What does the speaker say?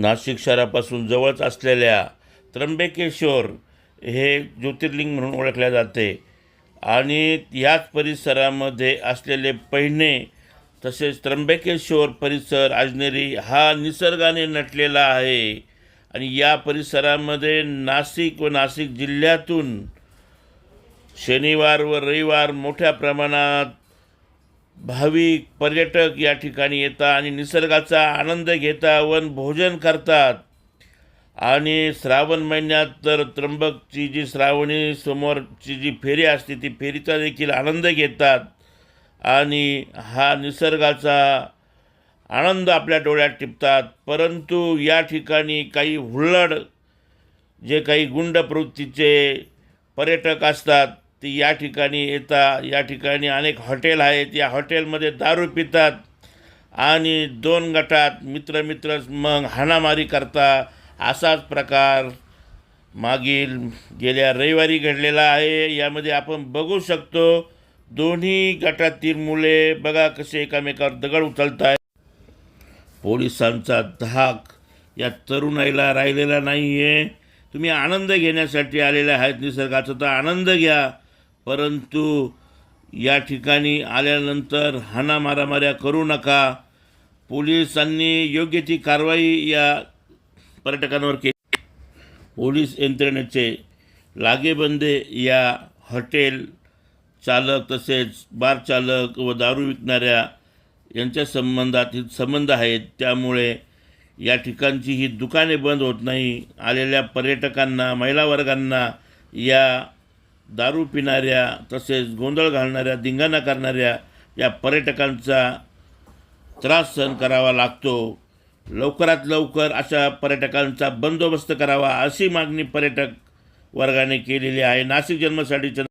नाशिक शहरापासून जवळच असलेल्या त्र्यंबकेश्वर हे ज्योतिर्लिंग म्हणून ओळखल्या जाते. आणि याच परिसरामध्ये असलेले पहिने तसेच त्र्यंबकेश्वर परिसर अजनेरी हा निसर्गाने नटलेला आहे. आणि या परिसरामध्ये नाशिक व नाशिक जिल्ह्यातून शनिवार व रविवार मोठ्या प्रमाणात भाविक पर्यटक या ठिकाणी येतात आणि निसर्गाचा आनंद घेता वन भोजन करतात. आणि श्रावण महिन्यात तर त्र्यंबकची जी श्रावणी समोरची जी फेरी असते ती फेरीचा देखील आनंद घेतात. आणि हा निसर्गाचा आनंद आपल्या डोळ्यात टिपतात. परंतु या ठिकाणी काही हुल्लड जे काही गुंड प्रवृत्तीचे पर्यटक असतात ते या ठिकाणी येतात या ठिकाणी अनेक हॉटेल आहेत या हॉटेलमध्ये दारू पितात आणि दोन गटात मित्र मित्र मग हाणामारी करता. असाच प्रकार मागील गेल्या रविवारी घडलेला आहे. यामध्ये आपण बघू शकतो दोन्ही गटातील मुले बघा कसे एकामेकावर दगड उचलत आहे पोलिसांचा धाक या तरुणाईला राहिलेला नाही आहे तुम्ही आनंद घेण्यासाठी आलेले आहेत निसर्गाचा तर आनंद घ्या. परंतु या ठिकाणी आल्यानंतर हाना मारामाऱ्या करू नका. पोलिसांनी योग्य ती कारवाई या पर्यटकांवर केली. पोलीस यंत्रणेचे लागेबंदे या हॉटेल चालक तसेच बार चालक व दारू विकणाऱ्या यांच्या संबंधात संबंध आहेत. त्यामुळे या ठिकाणची ही दुकाने बंद होत नाही. आलेल्या पर्यटकांना महिला वर्गांना या दारू पिणाऱ्या तसेच गोंधळ घालणाऱ्या धिंगाणा करणाऱ्या या पर्यटकांचा त्रास सहन करावा लागतो. लवकरात लवकर अशा पर्यटकांचा बंदोबस्त करावा अशी मागणी पर्यटक वर्गाने केलेली आहे. नाशिक जन्मसाठीच्या